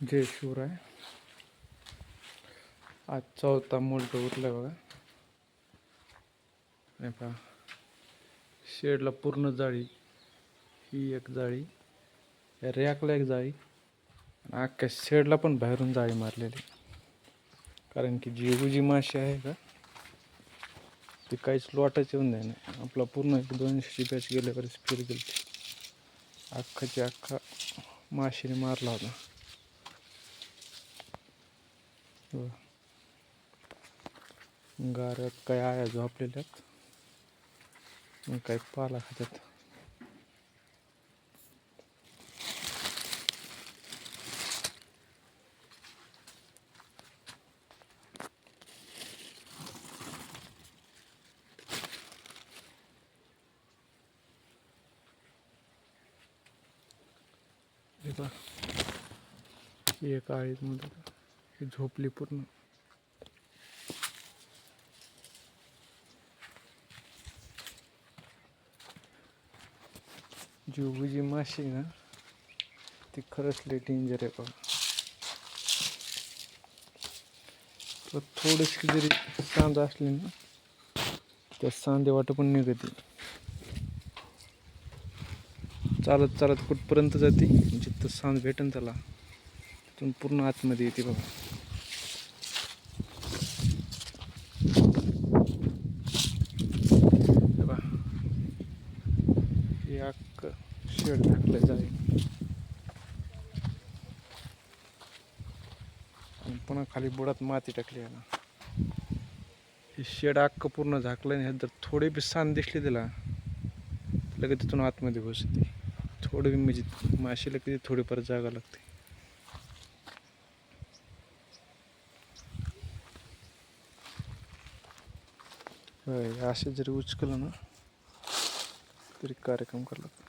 जय शिवराय आज चौथा मोल्ट उरलाय बघा. नाही पहा शेडला पूर्ण जाळी. ही एक जाळी. या रॅकला एक जाळी. आणि अख्ख्या शेडला पण बाहेरून जाळी मारलेली. कारण की जी जी माशी आहे का? ती काहीच लोटाच येऊन जाय नाही आपला पूर्ण एक दोनशे बॅच गेल्यावरच फिर गेली अख्खाची अख्खा माशीने मारला होता. गारत काय आया झोपलेल्यात मग काय पाला खात्यात. हे एक आळीत मध्ये ही झोपली पूर्ण. जी जी माशी आहे ना ती खरंच लई डेंजर आहे बघा. तर थोडीशी जरी सांद असली ना त्या सांदे वाट पण निघते. चालत चालत कुठपर्यंत जाते जिथं सांद भेटन त्याला तिथून पूर्ण आतमध्ये येते बघा हे पहा. हे अख्खं शेड टाकलं जाईल आणि पुन्हा खाली बुडात माती टाकली आहे ना. हे शेड अख्खं पूर्ण झाकलं आणि ह्यात जर थोडी बी सांद दिसली त्याला लगेच तिथून आतमध्ये घुसते. थोडी बी म्हणजे माशीला किती थोडीफार जागा लागते. होय, असे जरी उचकलं ना तरी कार्यक्रम करला